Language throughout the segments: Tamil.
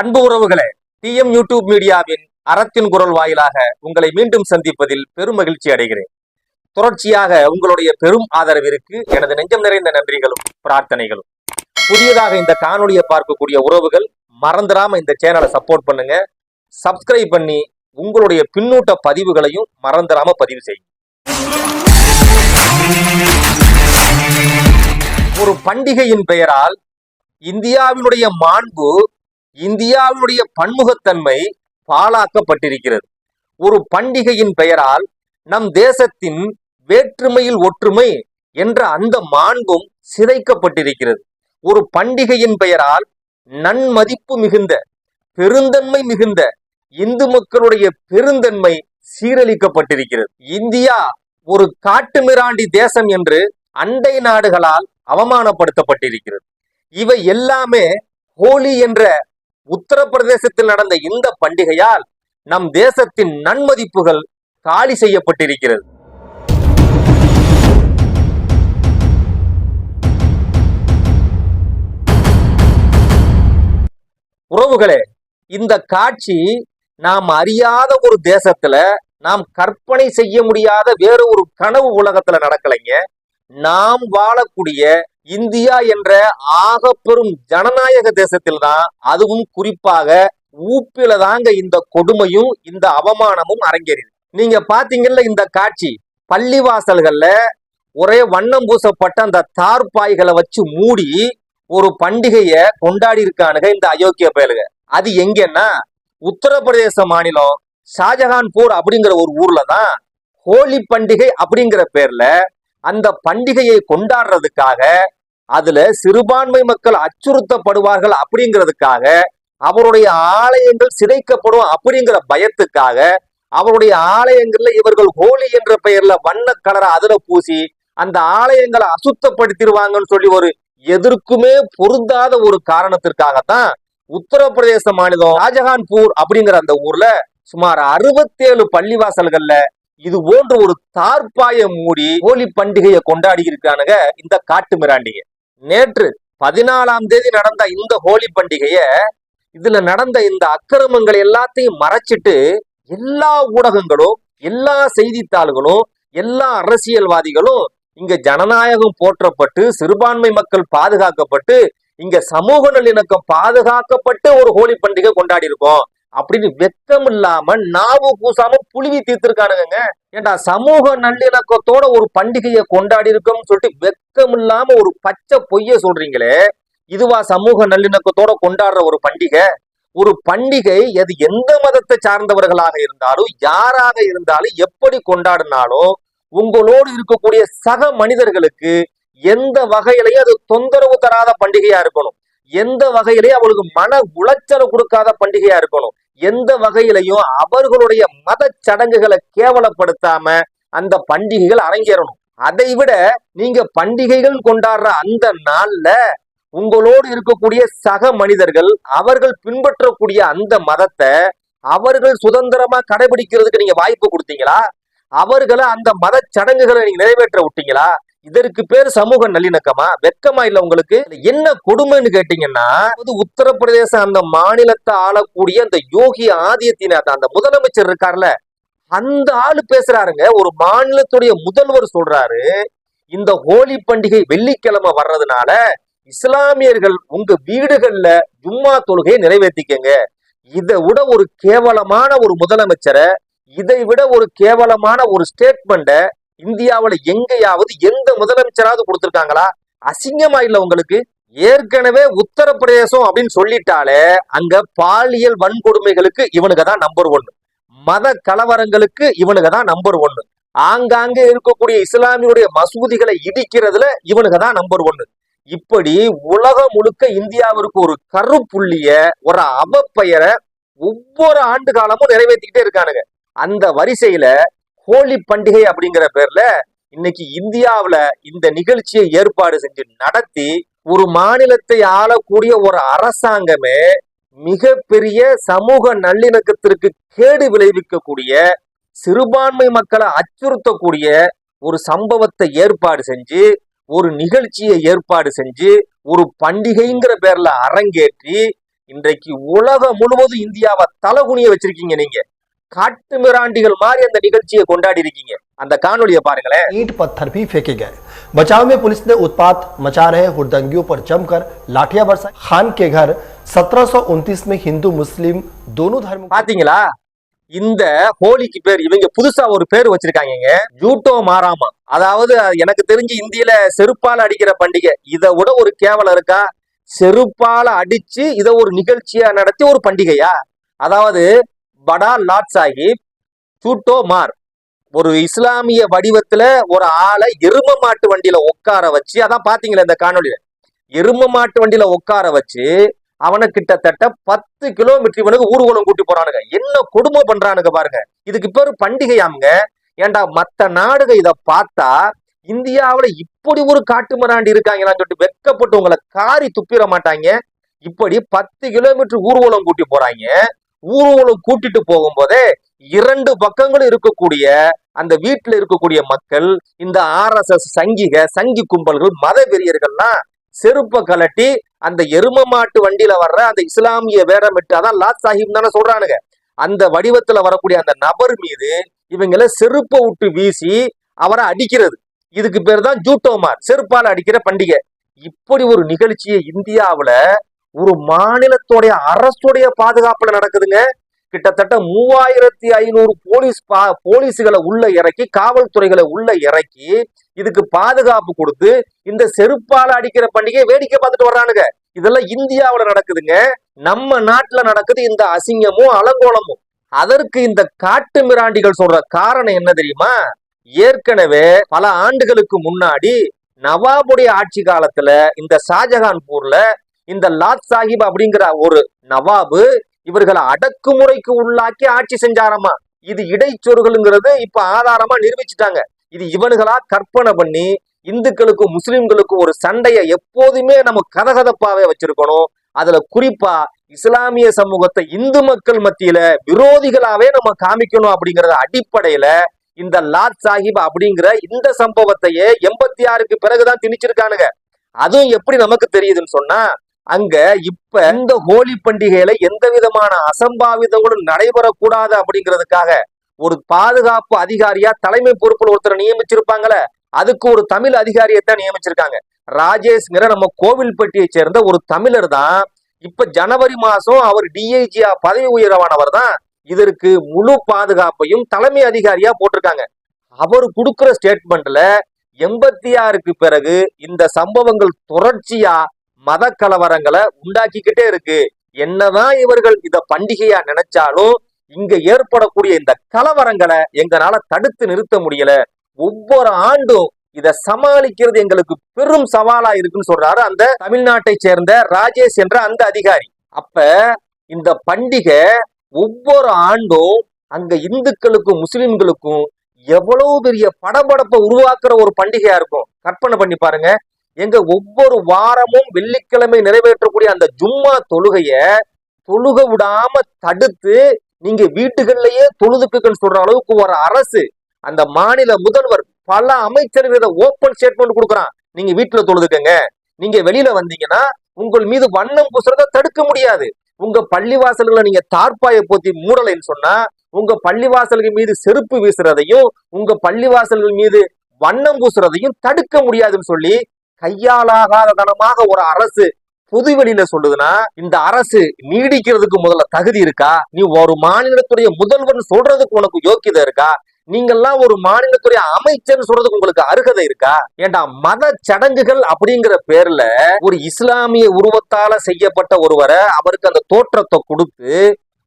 அன்பு உறவுகளே டிஎம் யூடியூப் மீடியாவின் அறத்தின் குரல் வாயிலாக உங்களை மீண்டும் சந்திப்பதில் பெரும் மகிழ்ச்சி அடைகிறேன். தொடர்ச்சியாக உங்களுடைய பெரும் ஆதரவிற்கு எனது நெஞ்சம் நிறைந்த நன்றிகளும் பிரார்த்தனைகளும். புதியதாக இந்த காணொலியை பார்க்கக்கூடிய உறவுகள் மறந்துடாம இந்த சேனலை சப்போர்ட் பண்ணுங்க. சப்ஸ்கிரைப் பண்ணி உங்களுடைய பின்னூட்ட பதிவுகளையும் மறந்துடாம பதிவு செய்யும் ஒரு பண்டிகையின் பெயரால் இந்தியாவினுடைய மாண்பு இந்தியாவினுடைய பன்முகத்தன்மை பாழாக்கப்பட்டிருக்கிறது. ஒரு பண்டிகையின் பெயரால் நம் தேசத்தின் வேற்றுமையில் ஒற்றுமை என்ற அந்த மாண்பும் சிதைக்கப்பட்டிருக்கிறது. ஒரு பண்டிகையின் பெயரால் நன்மதிப்பு மிகுந்த பெருந்தன்மை மிகுந்த இந்து மக்களுடைய பெருந்தன்மை சீரழிக்கப்பட்டிருக்கிறது. இந்தியா ஒரு காட்டுமிராண்டி தேசம் என்று அண்டை நாடுகளால் அவமானப்படுத்தப்பட்டிருக்கிறது. இவை எல்லாமே ஹோலி என்ற உத்தரப்பிரதேசத்தில் நடந்த இந்த பண்டிகையால் நம் தேசத்தின் நன்மதிப்புகள் காலி செய்யப்பட்டிருக்கிறது. உறவுகளே இந்த காட்சி நாம் அறியாத ஒரு தேசத்துல நாம் கற்பனை செய்ய முடியாத வேற ஒரு கனவு உலகத்துல நடக்கலைங்க. நாம் வாழக்கூடிய இந்தியா என்ற ஆக பெரும் ஜனநாயக தேசத்தில் தான் அதுவும் குறிப்பாக ஊப்பில தாங்க இந்த கொடுமையும் இந்த அவமானமும் அரங்கேறிது நீங்க பாத்தீங்கல்ல இந்த காட்சி? பள்ளிவாசல்கள்ல ஒரே வண்ணம் பூசப்பட்ட அந்த தார்பாய்களை வச்சு மூடி ஒரு பண்டிகைய கொண்டாடி இருக்கானுங்க இந்த அயோக்கிய பயலுக. அது எங்கன்னா உத்தரப்பிரதேச மாநிலம் ஷாஜஹான்பூர் அப்படிங்கிற ஒரு ஊர்ல தான் ஹோலி பண்டிகை அப்படிங்கிற பேர்ல அந்த பண்டிகையை கொண்டாடுறதுக்காக அதுல சிறுபான்மை மக்கள் அச்சுறுத்தப்படுவார்கள் அப்படிங்கிறதுக்காக அவருடைய ஆலயங்கள் சிதைக்கப்படும் அப்படிங்கிற பயத்துக்காக அவருடைய ஆலயங்கள்ல இவர்கள் ஹோலி என்ற பெயர்ல வண்ண கலரை அதுல பூசி அந்த ஆலயங்களை அசுத்தப்படுத்திடுவாங்கன்னு சொல்லி ஒரு எதற்குமே பொருந்தாத ஒரு காரணத்திற்காகத்தான் உத்தரப்பிரதேச மாநிலம் ஷாஜஹான்பூர் அப்படிங்கிற அந்த ஊர்ல சுமார் அறுபத்தேழு பள்ளிவாசல்கள்ல இது போன்ற ஒரு தார்ப்பாய மூடி ஹோலி பண்டிகையை கொண்டாடி இருக்கானுங்க இந்த காட்டு மிராண்டிங்க. நேற்று பதினாலாம் தேதி நடந்த இந்த ஹோலி பண்டிகைய இதுல நடந்த இந்த அக்கிரமங்கள் எல்லாத்தையும் மறைச்சிட்டு எல்லா ஊடகங்களும் எல்லா செய்தித்தாள்களும் எல்லா அரசியல்வாதிகளும் இங்க ஜனநாயகம் போற்றப்பட்டு சிறுபான்மை மக்கள் பாதுகாக்கப்பட்டு இங்க சமூக நல்லிணக்கம் பாதுகாக்கப்பட்டு ஒரு ஹோலி பண்டிகை கொண்டாடி இருக்கோம் அப்படின்னு வெக்கம் இல்லாம நாவு பூசாம புழுவி தீர்த்திருக்கானுங்க ஏண்டா சமூக நல்லிணக்கத்தோட ஒரு பண்டிகையை கொண்டாடி இருக்கோம்னு சொல்லிட்டு வெக்கம் இல்லாம ஒரு பச்சை பொய்ய சொல்றீங்களே. இதுவா சமூக நல்லிணக்கத்தோட கொண்டாடுற ஒரு பண்டிகை? ஒரு பண்டிகை அது எந்த மதத்தை சார்ந்தவர்களாக இருந்தாலும் யாராக இருந்தாலும் எப்படி கொண்டாடினாலும் உங்களோடு இருக்கக்கூடிய சக மனிதர்களுக்கு எந்த வகையிலையும் அது தொந்தரவு தராத பண்டிகையா இருக்கணும். எந்த வகையிலையும் அவளுக்கு மன உளைச்சலை கொடுக்காத பண்டிகையா இருக்கணும். எந்த வகையிலையும் அவர்களுடைய மத சடங்குகளை கேவலப்படுத்தாம அந்த பண்டிகைகள் அரங்கேறணும். அதை விட நீங்க பண்டிகைகள் கொண்டாடுற அந்த நாள்ல உங்களோடு இருக்கக்கூடிய சக மனிதர்கள் அவர்கள் பின்பற்றக்கூடிய அந்த மதத்தை அவர்கள் சுதந்திரமா கடைபிடிக்கிறதுக்கு நீங்க வாய்ப்பு கொடுத்தீங்களா? அவர்களை அந்த மத சடங்குகளை நீங்க நிறைவேற்ற விட்டீங்களா? இதற்கு பேர் சமூக நல்லிணக்கமா? வெக்கமா இல்ல உங்களுக்கு? என்ன கொடுமைன்னு கேட்டீங்கன்னா அது உத்தரப்பிரதேச அந்த மாநிலத்தை ஆளக்கூடிய அந்த யோகி ஆதித்யநாத் அந்த முதலமைச்சர் இருக்கார்ல அந்த ஆளு பேசுறாருங்க. ஒரு மாநிலத்துடைய முதல்வர் சொல்றாரு இந்த ஹோலி பண்டிகை வெள்ளிக்கிழமை வர்றதுனால இஸ்லாமியர்கள் உங்க வீடுகள்ல ஜும்மா தொழுகையை நிறைவேற்றிக்கங்க இதை விட ஒரு கேவலமான ஒரு முதலமைச்சரை இதை விட ஒரு கேவலமான ஒரு ஸ்டேட்மெண்ட இந்தியாவில் எங்கேயாவது எந்த முதலமைச்சராவது கொடுத்துருக்காங்களா? அசிங்கமா இல்லை உங்களுக்கு? ஏற்கனவே உத்தரப்பிரதேசம் அப்படின்னு சொல்லிட்டாலே அங்க பாலியல் வன்கொடுமைகளுக்கு இவனுங்க தான் நம்பர் ஒன்னு மத கலவரங்களுக்கு இவனுங்க தான் நம்பர் ஒன்னு ஆங்காங்கே இருக்கக்கூடிய இஸ்லாமியுடைய மசூதிகளை இடிக்கிறதுல இவனுங்க தான் நம்பர் ஒன்னு இப்படி உலகம் முழுக்க இந்தியாவிற்கு ஒரு கருப்புள்ளிய ஒரு அவப்பெயரை ஒவ்வொரு ஆண்டு காலமும் நிறைவேற்றிக்கிட்டே இருக்கானுங்க. அந்த வரிசையில ஹோலி பண்டிகை அப்படிங்கிற பேர்ல இன்னைக்கு இந்தியாவில் இந்த நிகழ்ச்சியை ஏற்பாடு செஞ்சு நடத்தி ஒரு மாநிலத்தை ஆளக்கூடிய ஒரு அரசாங்கமே மிகப்பெரிய சமூக நல்லிணக்கத்திற்கு கேடு விளைவிக்கக்கூடிய சிறுபான்மை மக்களை அச்சுறுத்தக்கூடிய ஒரு சம்பவத்தை ஏற்பாடு செஞ்சு ஒரு நிகழ்ச்சியை ஏற்பாடு செஞ்சு ஒரு பண்டிகைங்கிற பேர்ல அரங்கேற்றி இன்றைக்கு உலகம் முழுவதும் இந்தியாவை தலகுனிய வச்சிருக்கீங்க நீங்க. காட்டு மிராண்டிகள் மாதிரி அந்த நிகழ்ச்சியை கொண்டாடி இருக்கீங்க அந்த காணொளியை பாருங்களேன் ईंट पत्थर भी फेंके गए बचाव में पुलिस ने उत्पात मचा रहे हुड़दंगियों पर जमकर लाठियां बरसाई खान के घर 1729 में हिंदू मुस्लिम दोनों धर्म பாத்தீங்களா இந்த ஹோலிக்கு பேர் இவங்க புதுசா ஒரு பேர் வச்சிருக்காங்கங்க ஜூட்டோ மாராமா அதாவது எனக்கு தெரிஞ்சு இந்தியில செருப்பால அடிக்கிற பண்டிகை இதை விட ஒரு கேவலம் இருக்கா செருப்பால அடிச்சு இத ஒரு நிகழ்ச்சியா நடத்தி ஒரு பண்டிகையா அதாவது படா லாட் சாஹிப் சூட்டோ மார். ஒரு இஸ்லாமிய வடிவத்துல ஒரு ஆளை எரும மாட்டு வண்டியில உட்கார வச்சு அதான் பாத்தீங்களா இந்த காணொலியில எரும மாட்டு வண்டியில உட்கார வச்சு அவனை கிட்டத்தட்ட பத்து கிலோமீட்டர் இவனுக்கு ஊர்வலம் கூட்டி போறானுங்க. என்ன கொடுமை பண்றானுங்க பாருங்க. இதுக்கு பேரு பண்டிகையாமுங்க. ஏன்டா மத்த நாடுக இதை பார்த்தா இந்தியாவில இப்படி ஒரு காட்டு மராண்டி இருக்காங்களான்னு சொல்லிட்டு வெக்கப்பட்டு உங்களை காரி துப்பிட மாட்டாங்க. இப்படி பத்து கிலோமீட்டர் ஊர்வலம் கூட்டி போறாங்க. ஊர்வலம் கூட்டிட்டு போகும்போதே இரண்டு பக்கங்களும் இருக்கக்கூடிய அந்த வீட்டுல இருக்கக்கூடிய மக்கள் இந்த ஆர்எஸ்எஸ் சங்கிக சங்கி கும்பல்கள் மத வெறியர்கள்லாம் செருப்பை கலட்டி அந்த எரும மாட்டு வண்டியில வர்ற அந்த இஸ்லாமிய வேடமிட்டு அதான் லாத் சாஹிப் தானே சொல்றானுங்க. அந்த வடிவத்துல வரக்கூடிய அந்த நபர் மீது இவங்கள செருப்பை விட்டு வீசி அவரை அடிக்கிறது. இதுக்கு பேர் தான் ஜூட்டோமார் செருப்பால அடிக்கிற பண்டிகை. இப்படி ஒரு நிகழ்ச்சியை இந்தியாவுல ஒரு மாநிலத்துடைய அரசுடைய பாதுகாப்புல நடக்குதுங்க. கிட்டத்தட்ட மூவாயிரத்தி ஐநூறு போலீஸ் பா போலீஸுகளை உள்ள இறக்கி காவல்துறைகளை உள்ள இறக்கி இதுக்கு பாதுகாப்பு கொடுத்து இந்த செருப்பால அடிக்கிற பண்டிகையை வேடிக்கை பார்த்துட்டு வர்றானுங்க. இதெல்லாம் இந்தியாவுல நடக்குதுங்க. நம்ம நாட்டுல நடக்குது இந்த அசிங்கமும் அலங்கோலமும். அதற்கு இந்த காட்டு மிராண்டிகள் சொல்ற காரணம் என்ன தெரியுமா? ஏற்கனவே பல ஆண்டுகளுக்கு முன்னாடி நவாபுடைய ஆட்சி காலத்துல இந்த ஷாஜகான்பூர்ல இந்த லாத் சாஹிப் அப்படிங்கிற ஒரு நவாபு இவர்களை அடக்குமுறைக்கு உள்ளாக்கி ஆட்சி செஞ்சாராமா? இது இடைச்சொருகள்ங்கிறது இப்ப ஆதாரமா நிரூபிச்சுட்டாங்க. இது இவனுகளா கற்பனை பண்ணி இந்துக்களுக்கும் முஸ்லிம்களுக்கும் ஒரு சண்டையை எப்போதுமே நம்ம கதகதப்பாவே வச்சிருக்கணும். அதுல குறிப்பா இஸ்லாமிய சமூகத்தை இந்து மக்கள் மத்தியில விரோதிகளாவே நம்ம காமிக்கணும் அப்படிங்கறத அடிப்படையில இந்த லாத் சாஹிப் அப்படிங்கிற இந்த சம்பவத்தையே எண்பத்தி ஆறுக்கு பிறகுதான் திணிச்சிருக்கானுங்க. அதுவும் எப்படி நமக்கு தெரியுதுன்னு சொன்னா அங்க இப்ப இந்த ஹோலி பண்டிகையில எந்த விதமான அசம்பாவிதங்களும் நடைபெறக்கூடாது அப்படிங்கிறதுக்காக ஒரு பாதுகாப்பு அதிகாரியா தலைமை பொறுப்புல ஒருத்தரை நியமிச்சிருப்பாங்கல்ல அதுக்கு ஒரு தமிழ் அதிகாரியத்தான் நியமிச்சிருக்காங்க. ராஜேஷ்ங்கிற நம்ம கோவில்பட்டியை சேர்ந்த ஒரு தமிழர் தான். இப்ப ஜனவரி மாசம் அவர் டிஐஜியா பதவி உயரவானவர் தான். இதற்கு முழு பாதுகாப்பையும் தலைமை அதிகாரியா போட்டிருக்காங்க. அவர் கொடுக்கிற ஸ்டேட்மெண்ட்ல எண்பத்தி ஆறுக்கு பிறகு இந்த சம்பவங்கள் தொடர்ச்சியா மத கலவரங்களை உண்டாக்கிக்கிட்டே இருக்கு. என்னதான் இவர்கள் இத பண்டிகையா நினைச்சாலும் இங்க ஏற்படக்கூடிய இந்த கலவரங்களை எங்களால தடுத்து நிறுத்த முடியல. ஒவ்வொரு ஆண்டும் இத சமாளிக்கிறது எங்களுக்கு பெரும் சவாலா இருக்குன்னு சொல்றாரு அந்த தமிழ்நாட்டை சேர்ந்த ராஜேஷ் என்ற அந்த அதிகாரி. அப்ப இந்த பண்டிகை ஒவ்வொரு ஆண்டும் அங்க இந்துக்களுக்கும் முஸ்லிம்களுக்கும் எவ்வளவு பெரிய படபடப்பை உருவாக்குற ஒரு பண்டிகையா இருக்கும். கற்பனை பண்ணி பாருங்க. எங்க ஒவ்வொரு வாரமும் வெள்ளிக்கிழமை நிறைவேற்றக்கூடிய அந்த ஜும்மா தொழுகைய தொழுக விடாம தடுத்து நீங்க வீட்டுகள்லயே தொழுதுக்குன்னு சொல்ற அளவுக்கு ஒரு அரசு அந்த மாநில முதல்வர் பல அமைச்சர்கள் இதை ஓப்பன் ஸ்டேட்மெண்ட் கொடுக்குறான். நீங்க வீட்டுல தொழுதுக்கங்க. நீங்க வெளியில வந்தீங்கன்னா உங்கள் மீது வண்ணம் பூசுறத தடுக்க முடியாது. உங்க பள்ளிவாசல்களை நீங்க தார்ப்பாயை போத்தி மூடலைன்னு சொன்னா உங்க பள்ளிவாசல்கள் மீது செருப்பு வீசுறதையும் உங்க பள்ளிவாசல்கள் மீது வண்ணம் பூசுறதையும் தடுக்க முடியாதுன்னு சொல்லி கையாலாகாத தனமாக ஒரு அரசு பொதுவெளியில சொல்லுதுன்னா இந்த அரசு நீடிக்கிறதுக்கு முதல்ல தகுதி இருக்கா? நீ ஒரு மாநிலத்துடைய முதல்வர் சொல்றதுக்கு உனக்கு யோக்கியதை இருக்கா? நீங்கெல்லாம் ஒரு மாநிலத்துடைய அமைச்சர் சொல்றதுக்கு உங்களுக்கு அருகதை இருக்கா? ஏண்டா மத சடங்குகள் அப்படிங்கிற பேர்ல ஒரு இஸ்லாமிய உருவத்தால செய்யப்பட்ட ஒருவரை அவருக்கு அந்த தோற்றத்தை கொடுத்து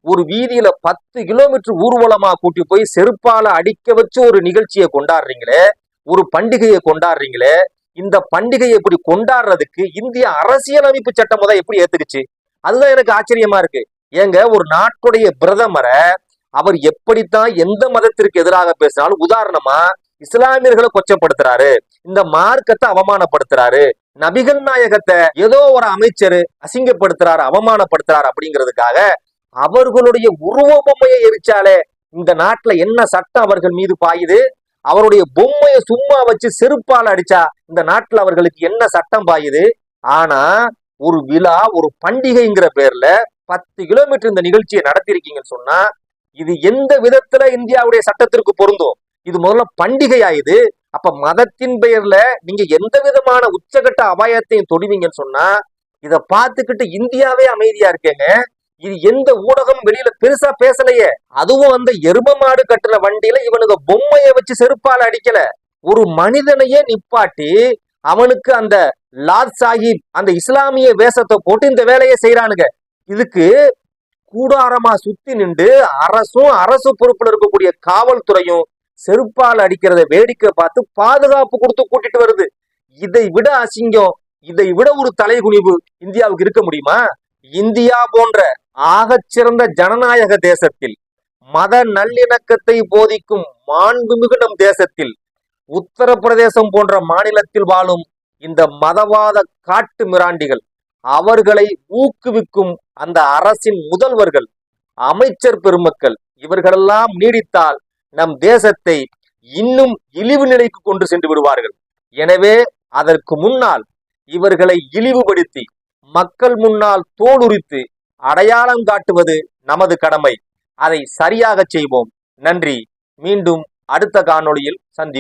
ஒரு வீதியில பத்து கிலோமீட்டர் ஊர்வலமா கூட்டி போய் செருப்பால அடிக்க வச்சு ஒரு நிகழ்ச்சியை கொண்டாடுறீங்களே ஒரு பண்டிகையை கொண்டாடுறீங்களே இந்த பண்டிகையை இப்படி கொண்டாடுறதுக்கு இந்திய அரசியலமைப்பு சட்டம் தான் எப்படி ஏத்துக்குச்சு? அதுதான் எனக்கு ஆச்சரியமா இருக்கு. ஏங்க ஒரு நாட்டுடைய பிரதமரை அவர் எப்படித்தான் எந்த மதத்திற்கு எதிராக பேசினாலும் உதாரணமா இஸ்லாமியர்களை கொச்சப்படுத்துறாரு இந்த மார்க்கத்தை அவமானப்படுத்துறாரு நபிகள் நாயகத்தை ஏதோ ஒரு அமைச்சர் அசிங்கப்படுத்துறாரு அவமானப்படுத்துறாரு அப்படிங்கிறதுக்காக அவர்களுடைய உருவ பொம்மையை எரிச்சாலே இந்த நாட்டுல என்ன சட்டம் அவர்கள் மீது பாயுது? அவருடைய பொம்மையை சும்மா வச்சு செருப்பால் அடிச்சா இந்த நாட்டில் அவர்களுக்கு என்ன சட்டம் பாயுது? ஆனா ஒரு விழா ஒரு பண்டிகைங்கிற பேர்ல பத்து கிலோமீட்டர் இந்த நிகழ்ச்சியை நடத்திருக்கீங்கன்னு சொன்னா இது எந்த விதத்துல இந்தியாவுடைய சட்டத்திற்கு பொருந்தும்? இது முதல்ல பண்டிகை ஆயுது. அப்ப மதத்தின் பெயர்ல நீங்க எந்த விதமான உச்சகட்ட அபாயத்தையும் தொடுவீங்கன்னு சொன்னா இதை பார்த்துக்கிட்டு இந்தியாவே அமைதியா இருக்கேங்க. இது எந்த ஊடகம் வெளியில பெருசா பேசலையே. அதுவும் அந்த எரும மாடு கட்டுற வண்டியில இவனுக்கு பொம்மைய வச்சு செருப்பால அடிக்கல. ஒரு மனிதனையே நிப்பாட்டி அவனுக்கு அந்த லாத் சாஹிப் அந்த இஸ்லாமிய வேஷத்தை போட்டு இந்த வேலையை செய்யறானுங்க இதுக்கு கூடாரமா சுத்தி நின்று அரசும் அரசு பொறுப்புல இருக்கக்கூடிய காவல்துறையும் செருப்பால் அடிக்கிறத வேடிக்கை பார்த்து பாதுகாப்பு கொடுத்து கூட்டிட்டு வருது. இதை விட அசிங்கம் இதை விட ஒரு தலைகுனிவு இந்தியாவுக்கு இருக்க முடியுமா? இந்தியா போன்ற ஆகச்சிறந்த ஜனநாயக தேசத்தில் மத நல்லிணக்கத்தை போதிக்கும் மாண்புமிகு நம் தேசத்தில் உத்தரப்பிரதேசம் போன்ற மாநிலத்தில் வாழும் இந்த மதவாத காட்டு மிராண்டிகள் அவர்களை ஊக்குவிக்கும் அந்த அரசின் முதல்வர்கள் அமைச்சர் பெருமக்கள் இவர்களெல்லாம் நீடித்தால் நம் தேசத்தை இன்னும் இழிவு நிலைக்கு கொண்டு சென்று விடுவார்கள். எனவே அதற்கு முன்னால் இவர்களை இழிவுபடுத்தி மக்கள் முன்னால் தோலுரித்து அடையாளம் காட்டுவது நமது கடமை. அதை சரியாக செய்வோம். நன்றி. மீண்டும் அடுத்த காணொளியில் சந்திப்போம்.